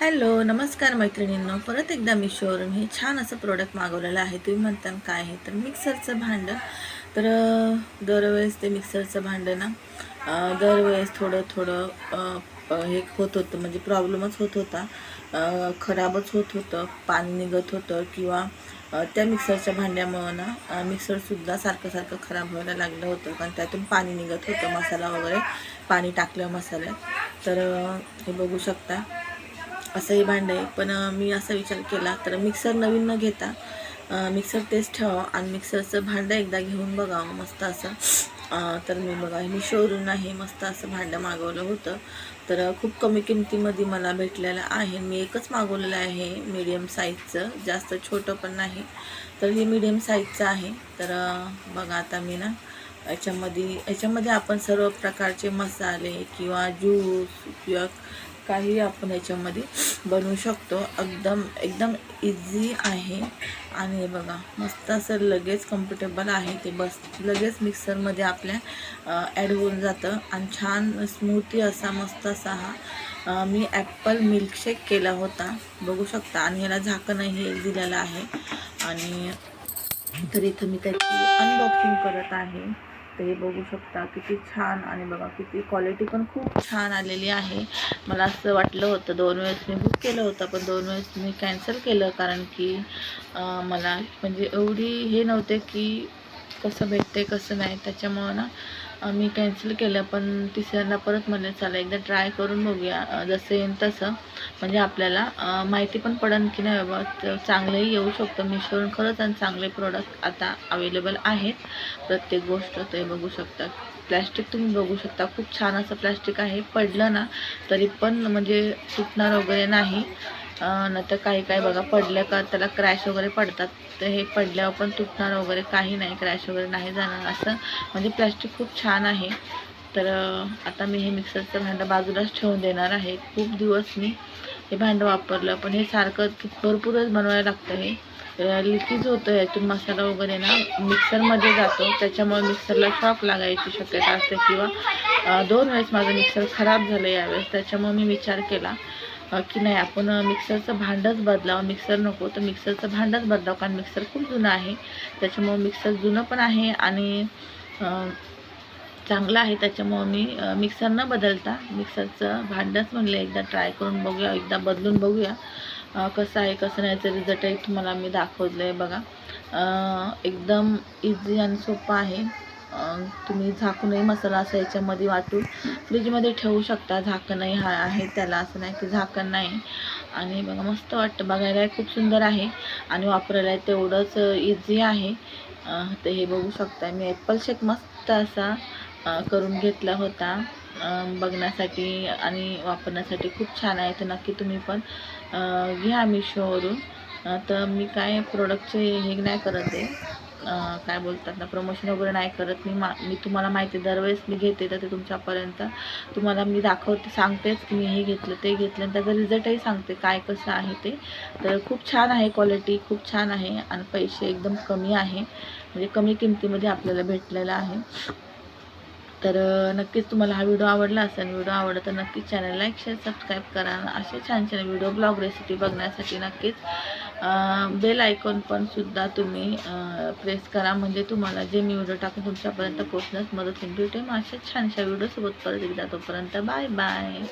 Hello नमस्कार मैत्रिणींनो. परत एकदा मिशोवरून हे छान असं प्रोडक्ट मागवलेलं आहे. तुम्ही म्हणता काय आहे तर मिक्सरचं भांडं. तर दरवेळेस ते मिक्सरचं भांडं ना दरवेळेस थोडं थोडं हे होत होतं. म्हणजे प्रॉब्लेमच होत होता. खराबच होत होतं. पाणी निघत होतं किंवा त्या मिक्सरच्या भांड्यामुळं ना मिक्सरसुद्धा सारखं सारखं खराब व्हायला लागलं होतं. कारण त्यातून पाणी निघत होतं मसाला वगैरे. पाणी टाकलं मसाल्यात. तर हे बघू शकता. असंही भांडं आहे. पण मी असा विचार केला तर मिक्सर नवीन न घेता मिक्सर तेच ठेवा आणि मिक्सरचं भांडं एकदा घेऊन बघावं हो, मस्त असं. तर मी बघा मी शोरूम आहे मस्त असं भांडं मागवलं होतं. तर खूप कमी किमतीमध्ये मला भेटलेलं आहे. मी एकच मागवलेलं आहे मीडियम साईजचं जास्त छोटं पण नाही. तर हे मीडियम साईजचं आहे. तर बघा आता मी ना याच्यामध्ये याच्यामध्ये आपण सर्व प्रकारचे मसाले किंवा ज्यूस किंवा काही आपण याच्यामध्ये बनवू शकतो. एकदम एकदम इझी आहे. आणि हे बघा मस्त असं लगेच कम्फर्टेबल आहे ते बस. लगेच मिक्सरमध्ये आपल्या ॲड होऊन जातं. आणि छान स्मूथी असा मस्त असा हा मी ॲपल मिल्कशेक केला होता. बघू शकता. आणि ह्याला झाकणही दिलेलं आहे. आणि तर इथं मी त्याची अनबॉक्सिंग करत आहे. तर हे बघू शकता किती छान आणि बघा किती क्वालिटी पण खूप छान आलेली आहे. मला असं वाटलं होतं दोन वेळेस मी बुक केलं होतं पण दोन वेळेस मी कॅन्सल केलं कारण की मला म्हणजे एवढी हे नव्हते की कसं भेटते कसं नाही. त्याच्यामुळं ना मी कॅन्सल केलं. पण तिसऱ्यांदा परत म्हणलं चला एकदा ट्राय करून बघूया. जसं येईन तसं. म्हणजे आपल्याला माहिती पण पडेल की नाही बाबा चांगलंही येऊ शकतं. मिशोवरून खरंच आणि चांगले प्रोडक्ट आता अवेलेबल आहेत. प्रत्येक गोष्ट ते बघू शकता. प्लॅस्टिक तुम्ही बघू शकता. खूप छान असं प्लॅस्टिक आहे. पडलं ना तरी पण म्हणजे तुटणार वगैरे नाही. नंतर काही काही बघा पडलं का त्याला क्रॅश वगैरे पडतात. तर हे पडल्यावर पण तुटणार वगैरे काही नाही. क्रॅश वगैरे नाही जाणार असं. म्हणजे प्लॅस्टिक खूप छान आहे. तर आता मी हे मिक्सरचं भांडं बाजूलाच ठेवून देणार आहे. खूप दिवस मी हे भांडं वापरलं पण हे सारखं भरपूरच बनवायला लागतं हे. लिकेज होतं यातून मसाला वगैरे ना मिक्सरमध्ये जातो. त्याच्यामुळे मिक्सरला शॉक लागायची शक्यता असते किंवा दोन वेळेस माझं मिक्सर खराब झालं यावेळेस. त्याच्यामुळे मी विचार केला की नाही आपण मिक्सरचं भांडंच बदलावं. मिक्सर नको तर मिक्सरचं भांडंच बदलावं कारण मिक्सर खूप जुनं आहे. त्याच्यामुळं मिक्सर जुनं पण आहे आणि चांगलं आहे त्याच्यामुळं मी मिक्सर न बदलता मिक्सरचं भांडंच म्हणलं एकदा ट्राय करून बघूया एकदा बदलून बघूया कसं आहे कसं नाही याचं रिझल्टही तुम्हाला मी दाखवलं आहे बघा एकदम इझी आणि सोपं आहे. तुम्ही झाकूनही मसाला असं याच्यामध्ये वाटून फ्रीजमध्ये ठेवू शकता. झाकणही हा आहे त्याला असं नाही की झाकण नाही. आणि बघा मस्त वाटतं. बघायला खूप सुंदर आहे आणि वापरायला तेवढंच इझी आहे. तर हे बघू शकता मी ॲपल शेक मस्त असा करून घेतला होता. बघण्यासाठी आणि वापरण्यासाठी खूप छान आहे. तर नक्की तुम्ही पण घ्या मिशोवरून तर मी काय प्रोडक्टचे हे नाही करत आहे. काय बोलतात ना प्रमोशन वगैरे नाही करत. मी मा मी तुम्हाला माहिती आहे, दरवेळेस मी घेते तर ते तुमच्यापर्यंत. तुम्हाला मी दाखवते सांगतेच की मी हे घेतलं ते घेतलं आणि त्याचा रिझल्टही सांगते काय कसं आहे ते. तर खूप छान आहे क्वालिटी खूप छान आहे आणि पैसे एकदम कमी आहे. म्हणजे कमी किमतीमध्ये आपल्याला भेटलेलं आहे. तर नक्कीच तुम्हाला हा व्हिडिओ आवडला असेल व्हिडिओ आवडला तर नक्कीच चॅनल लाईक शेअर सबस्क्राईब करा. आणि असे छान छान व्हिडिओ ब्लॉग रेसिपी बघण्यासाठी नक्कीच बेल आयकॉन पण सुद्धा तुम्ही प्रेस करा. म्हणजे तुम्हाला जे मी व्हिडिओ टाकून तुमच्यापर्यंत पोहोचण्यास मदत होईल. भेटेल मग अशाच छानशा व्हिडिओसोबत परत एकदा. तोपर्यंत बाय बाय